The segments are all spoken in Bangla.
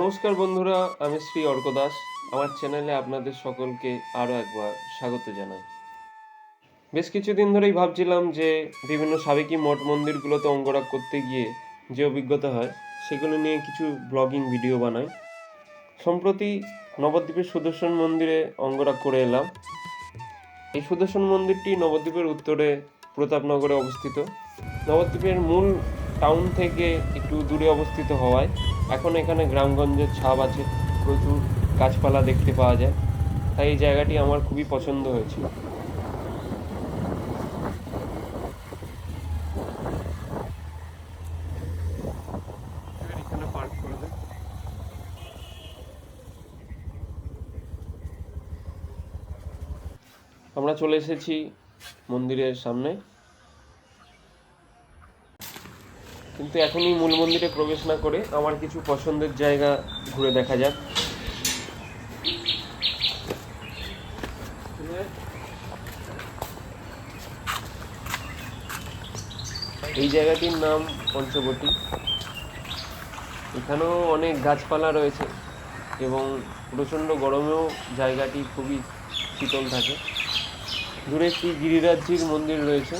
নমস্কার বন্ধুরা, আমি শ্রী অর্ক দাস। আমার চ্যানেলে আপনাদের সকলকে আরও একবার স্বাগত জানাই। বেশ কিছুদিন ধরেই ভাবছিলাম যে বিভিন্ন সাবেকি মঠ মন্দিরগুলোতে অঙ্গরাগ করতে গিয়ে যে অভিজ্ঞতা হয়, সেগুলো নিয়ে কিছু ব্লগিং ভিডিও বানাই। সম্প্রতি নবদ্বীপের সুদর্শন মন্দিরে অঙ্গরাগ করে এলাম। এই সুদর্শন মন্দিরটি নবদ্বীপের উত্তরে প্রতাপনগরে অবস্থিত। নবদ্বীপের মূল টাউন থেকে একটু দূরে অবস্থিত হওয়ায় এখন এখানে গ্রামগঞ্জের ছাপ আছে প্রচুর গাছপালা দেখতে পাওয়া যায়। তাই এই জায়গাটি আমার খুবই পছন্দ হয়েছিল দেয় আমরা চলে এসেছি মন্দিরের সামনে। কিন্তু এখনই মূল মন্দিরে প্রবেশ না করে আমার কিছু পছন্দের জায়গা ঘুরে দেখা যাক। এই জায়গাটির নাম পঞ্চবটি। এখানেও অনেক গাছপালা রয়েছে এবং প্রচণ্ড গরমেও জায়গাটি খুবই শীতল থাকে। দূরে একটি গিরিরাজ্যির মন্দির রয়েছে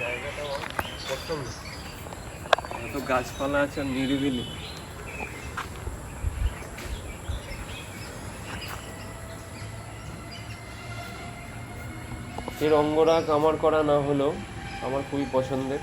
জায়গাটা আমার পছন্দ এত গাছপালা আছে নিরিবিলি। এর অঙ্গরাগ আমার করা না হলেও আমার খুবই পছন্দের।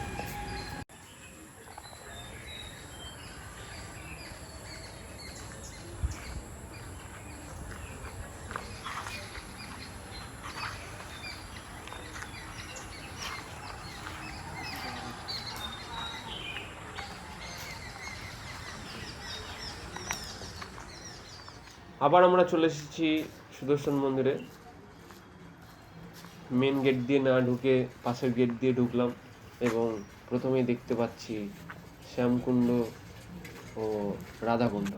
আবার আমরা চলে এসেছি সুদর্শন মন্দিরে। মেন গেট দিয়ে না ঢুকে পাশের গেট দিয়ে ঢুকলাম এবং প্রথমেই দেখতে পাচ্ছি শ্যামকুণ্ড ও রাধাকুণ্ড।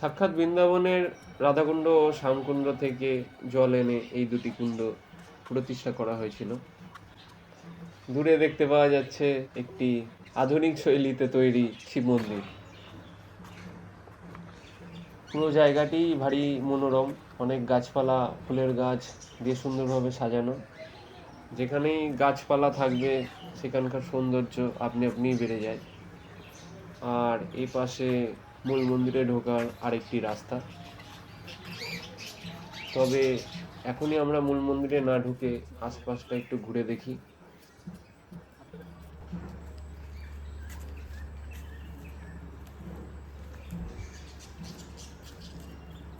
সাক্ষাৎ বৃন্দাবনের রাধাকুণ্ড ও শ্যামকুণ্ড থেকে জল এনে এই দুটি কুণ্ড প্রতিষ্ঠা করা হয়েছিল। দূরে দেখতে পাওয়া যাচ্ছে একটি আধুনিক শৈলীতে তৈরি শিব মন্দির। পুরো জায়গাটি ভারী মনোরম, অনেক গাছপালা, ফুলের গাছ দিয়ে সুন্দরভাবে সাজানো। যেখানেই গাছপালা থাকবে, সেখানকার সৌন্দর্য আপনি আপনিই বেড়ে যায়। আর এই পাশে মূল মন্দিরে ঢোকার আরেকটি রাস্তা। তবে এখনই আমরা মূল মন্দিরে না ঢুকে আশপাশটা একটু ঘুরে দেখি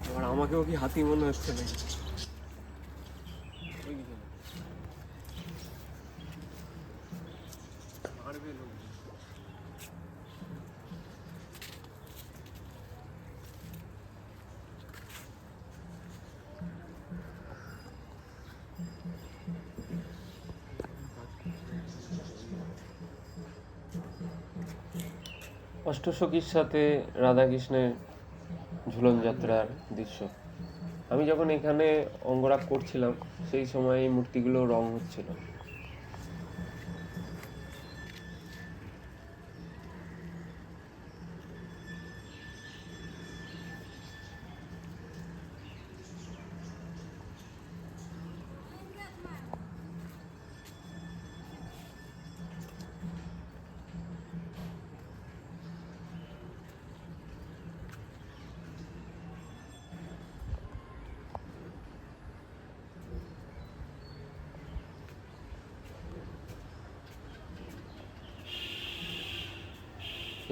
আবার আমাকেও কি হাতি মনে হচ্ছে নাকি? অষ্টসখীর সাথে রাধাকৃষ্ণের ঝুলন যাত্রার দৃশ্য। আমি যখন এখানে অঙ্গরাগ করছিলাম সেই সময় এই মূর্তিগুলো রং হচ্ছিল।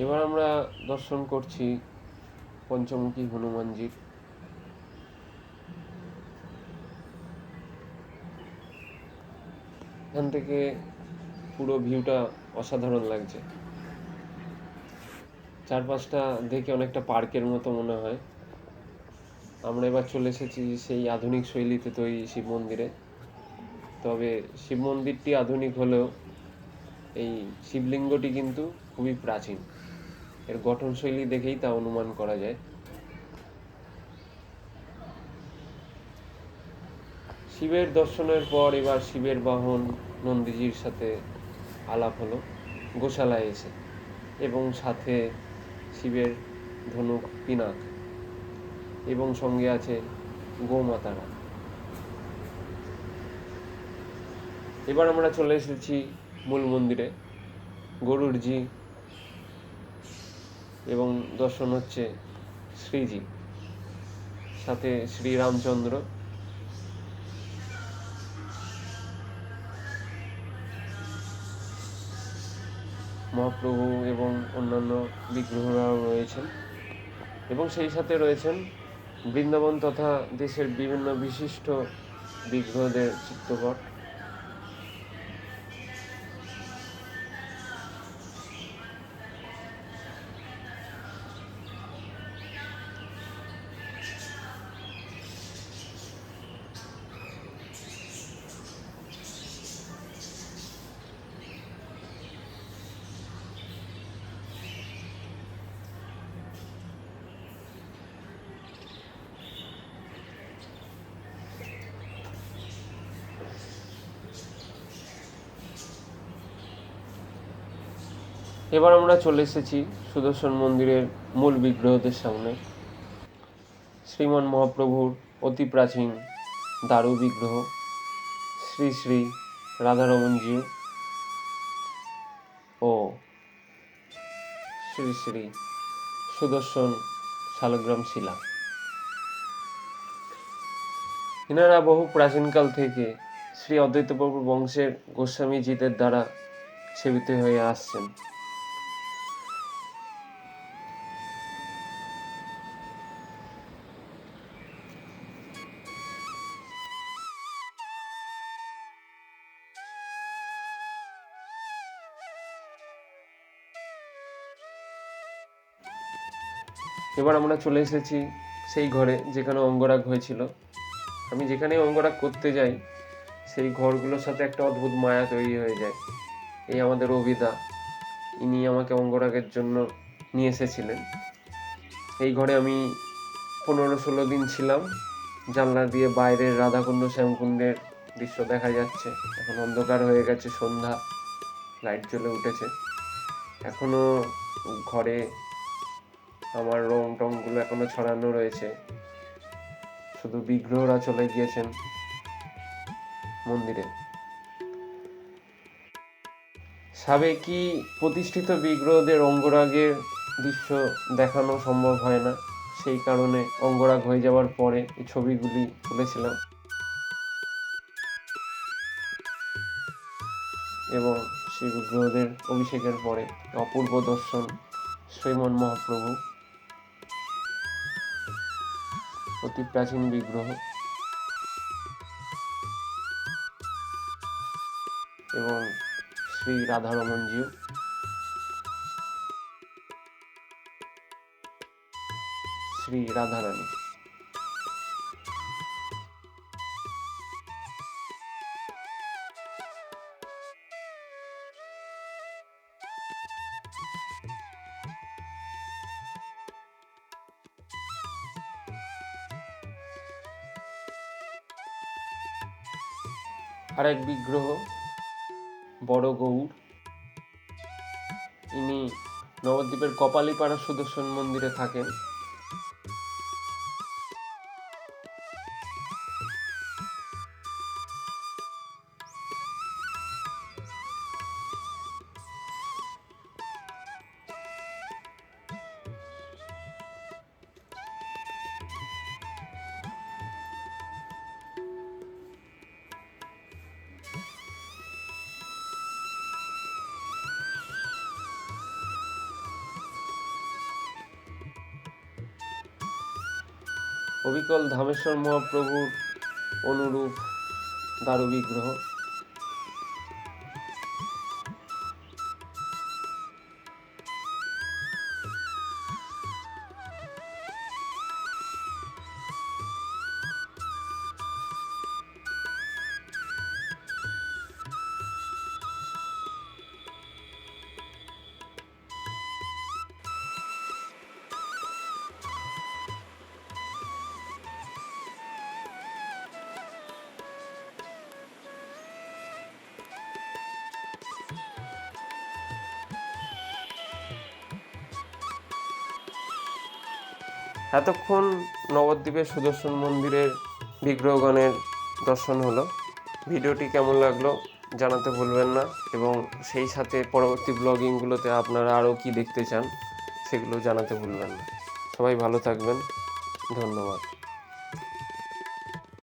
এবার আমরা দর্শন করছি পঞ্চমুখী হনুমানজির এখান থেকে পুরো ভিউটা অসাধারণ লাগছে। চারপাশটা দেখে অনেকটা পার্কের মতো মনে হয়। আমরা এবার চলে এসেছি সেই আধুনিক শৈলীতে তৈরি শিব মন্দিরে। তবে শিব মন্দিরটি আধুনিক হলেও এই শিবলিঙ্গটি কিন্তু খুবই প্রাচীন। এর গঠনশৈলী দেখেই তা অনুমান করা যায়। শিবের দর্শনের পর এবার শিবের বাহন নন্দীজির সাথে আলাপ হলো, গোশালায় এসে এবং সাথে শিবের ধনুক পিনাক এবং সঙ্গে আছে গোমাতারা। এবার আমরা চলে এসেছি মূল মন্দিরে। গরুড়জি এবং দর্শন হচ্ছে শ্রীজি, সাথে শ্রীরামচন্দ্র। মহাপ্রভু এবং অন্যান্য বিগ্রহরাও রয়েছেন এবং সেই সাথে রয়েছেন বৃন্দাবন তথা দেশের বিভিন্ন বিশিষ্ট বিগ্রহদের চিত্রপট এবার আমরা চলে এসেছি সুদর্শন মন্দিরের মূল বিগ্রহদের সামনে। শ্রীমন মহাপ্রভুর অতি প্রাচীন দারু বিগ্রহ, শ্রী শ্রী রাধারমনজি ও শ্রী শ্রী সুদর্শন শালগ্রাম শিলা। এনারা বহু প্রাচীনকাল থেকে শ্রী অদ্বৈত প্রভুর বংশের গোস্বামীজিদের দ্বারা সেবিত হয়ে আসছেন। এবার আমরা চলে এসেছি সেই ঘরে যেখানে অঙ্গরাগ হয়েছিল। আমি যেখানে অঙ্গরাগ করতে যাই, সেই ঘরগুলোর সাথে একটা অদ্ভুত মায়া তৈরি হয়ে যায়। এই আমাদের অভিদা, ইনি আমাকে অঙ্গরাগের জন্য নিয়ে এসেছিলেন। এই ঘরে আমি পনেরো ষোলো দিন ছিলাম। জানলা দিয়ে বাইরের রাধাকুণ্ড, শ্যামকুণ্ডের দৃশ্য দেখা যাচ্ছে। এখন অন্ধকার হয়ে গেছে, সন্ধ্যা। লাইট জ্বলে উঠেছে। এখনও ঘরে আমার রং টংগুলো এখনও ছড়ানো রয়েছে। শুধু বিগ্রহরা চলে গিয়েছেন মন্দিরে। সাবেকি প্রতিষ্ঠিত বিগ্রহদের অঙ্গরাগের দৃশ্য দেখানো সম্ভব হয় না। সেই কারণে অঙ্গরাগ হয়ে যাওয়ার পরে এই ছবিগুলি তুলেছিলাম। এবং সেই বিগ্রহদের অভিষেকের পরে অপূর্ব দর্শন, শ্রীমন মহাপ্রভু। অতি প্রাচীন বিগ্রহ। এবং শ্রী রাধারমনজিও শ্রী রাধারানী। আর এক বিগ্রহ বড় গৌর ইনি নবদ্বীপের কপালীপাড়া সুদর্শন মন্দিরে থাকেন। অবিকল ধামেশ্বর মহাপ্রভুর অনুরূপ দারু বিগ্রহ এতক্ষণ নবদ্বীপের সুদর্শন মন্দিরের বিগ্রহগণের দর্শন হলো। ভিডিওটি কেমন লাগল জানাতে ভুলবেন না এবং সেই সাথে পরবর্তী ব্লগিংগুলোতে আপনারা আরও কি দেখতে চান সেগুলো জানাতে ভুলবেন না। সবাই ভালো থাকবেন। ধন্যবাদ।